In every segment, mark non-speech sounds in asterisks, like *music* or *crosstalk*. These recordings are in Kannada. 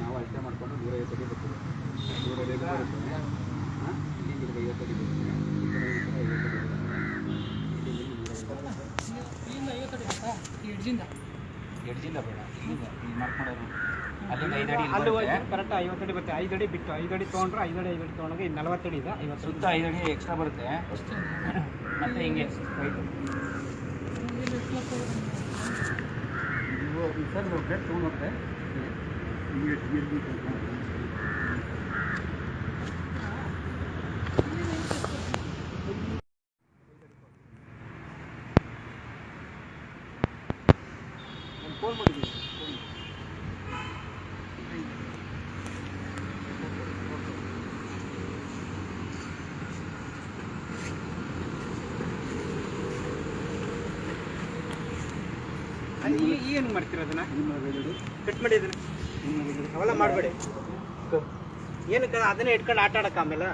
ನಾವು ಅಳತೆ ಮಾಡ್ಕೊಂಡು ನೂರ ಐವತ್ತು ಅಡಿ ಬರ್ತದೆ. ನೂರ ಐವತ್ತು ಬರುತ್ತೆ ಇಲ್ಲಿಂದ ಇಲ್ಲಿಗೆ ಐವತ್ತು ಅಡಿ ಬರುತ್ತೆ ಇಲ್ಲಿಂದ ಕಡೆ ಈ ಕಡೆ ಐವತ್ತು ಅಡಿ ಬರುತ್ತೆ ಎಡ್ಜಿಂದ. ಎಡ್ಜಿಂದ ಬೇಡ. ಇಲ್ಲಿಂದ ಇಲ್ಲಿ ಮಾರ್ಕ್ ಮಾಡೋರು ಅಲ್ಲಿ ಬರುತ್ತೆ. ಕರೆಕ್ಟ್ ಐವತ್ತು ಅಡಿ ಬರುತ್ತೆ. ಐದು ಅಡಿ ಬಿಟ್ಟು ಐದು ಅಡಿ ತೊಗೊಂಡ್ರೆ ಐದು ಅಡಿ ಐದು ಅಡಿ ತೊಗೊಂಡಾಗ ಇದು ನಲವತ್ತು ಅಡಿ ಇದೆ ಐವತ್ತು ಸುತ್ತ ಐದು ಅಡಿ ಎಕ್ಸ್ಟ್ರಾ ಬರುತ್ತೆ. ಮತ್ತೆ ಹಿಂಗೆ ಸರ್ ತೊಗೊಂಡೋಗ್ರೆ ಫೋನ್ ಮಾಡಿದ್ದೀವಿ ಏನು ಮಾಡ್ತೀರ ಅದನ್ನ? ಕಟ್ ಮಾಡಿ ಅದನ್ನ ಅವೆಲ್ಲ ಮಾಡಬೇಡಿ. ಏನಕ್ಕೆ ಅದನ್ನೇ ಇಟ್ಕೊಂಡು ಆಟ ಆಡಕ್ಕೆ ಆಮೇಲೆ?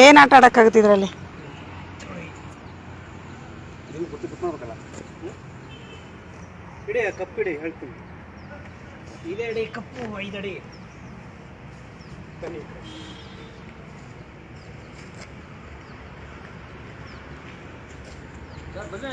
ಏನು ಆಟ ಆಡೋಕ್ಕಾಗುತ್ತೆ ಇದರಲ್ಲಿ? ಇಡಿ ಕಪ್ಪು ಇಡಿ ಹೇಳ್ತೀನಿ. ಇದೇ ಅಡಿ ಕಪ್ಪು ಐದು ಅಡಿ ಬನ್ನಿ ಬನ್ನಿ.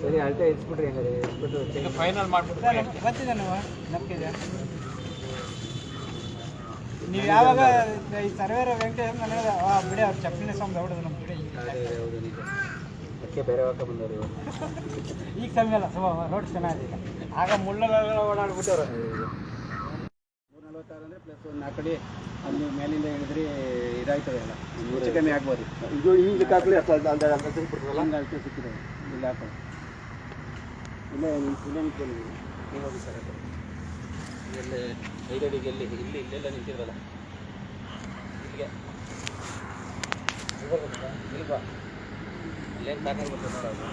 ಸರಿ ಅಳತೆ ಇಸ್ಬಿಟ್ರಿ ಹಂಗಾರೆ ಇಸ್ಬಿಟ್ಟು ಈಗ ಫೈನಲ್ ಮಾಡ್ಬಿಟ್ಟು ಗೊತ್ತಿದೆ ನೀವು ನಂಬಿಕೆ ನೀವು ಯಾವಾಗ ಈ ಸರ್ವೇರ ವೆಂಕಟೇಶ್ ಆ ಬಿಡಿ ಅವ್ರು ಚಪ್ಪಲಿನ ಸ್ವಾಮಿ ಹೊಡೆದು ನಮ್ಮ ಬಿಡಿ. ಹೌದು ನಿಜ. ಅದಕ್ಕೆ ಬೇರೆ ಹಾಕ ಬಂದವರು ಇವರು. *laughs* ಈಗ ಸಮಯ ಅಲ್ಲ ಸ್ವಲ್ಪ ರೋಡ್ ಚೆನ್ನಾಗಿದೆ. ಆಗ ಮುಳ್ಳಲ್ಲ ಓಡಾಡ್ಬಿಟ್ಟವ್ರು. ಮೂರು ನಲ್ವತ್ತಾರು ಅಂದರೆ ಪ್ಲಸ್ ಒಂದು ನಾಲ್ಕು ಅಲ್ಲಿ ಅದು ನೀವು ಮೇಲಿಂದ ಹೇಳಿದ್ರಿ ಇದಾಯ್ತದೆ ಎಲ್ಲ. ಹೆಚ್ಚು ಕಮ್ಮಿ ಆಗ್ಬೋದು. ಇದು ಹಾಕಲಿ ಹಂಗೆ ಅಳತೆ ಸಿಕ್ಕಿದೆ. ಇಲ್ಲಿ ಹಾಕೋ ಇಲ್ಲೇ ನೀವು ಹೋಗಿ ಸರ್ ಇಲ್ಲೇ ಐದು ಅಡಿಗೆ ಎಲ್ಲಿ ಇಲ್ಲಿ ಇಲ್ಲೆಲ್ಲ ನಿಂತಿದ್ರಲ್ಲ. ಇಲ್ಲಿಗೆ. ಇಲ್ವಾ ಇಲ್ಲೇನು ಸಾಕಾಗ್ಬಿಟ್ಟು ನೋಡೋದು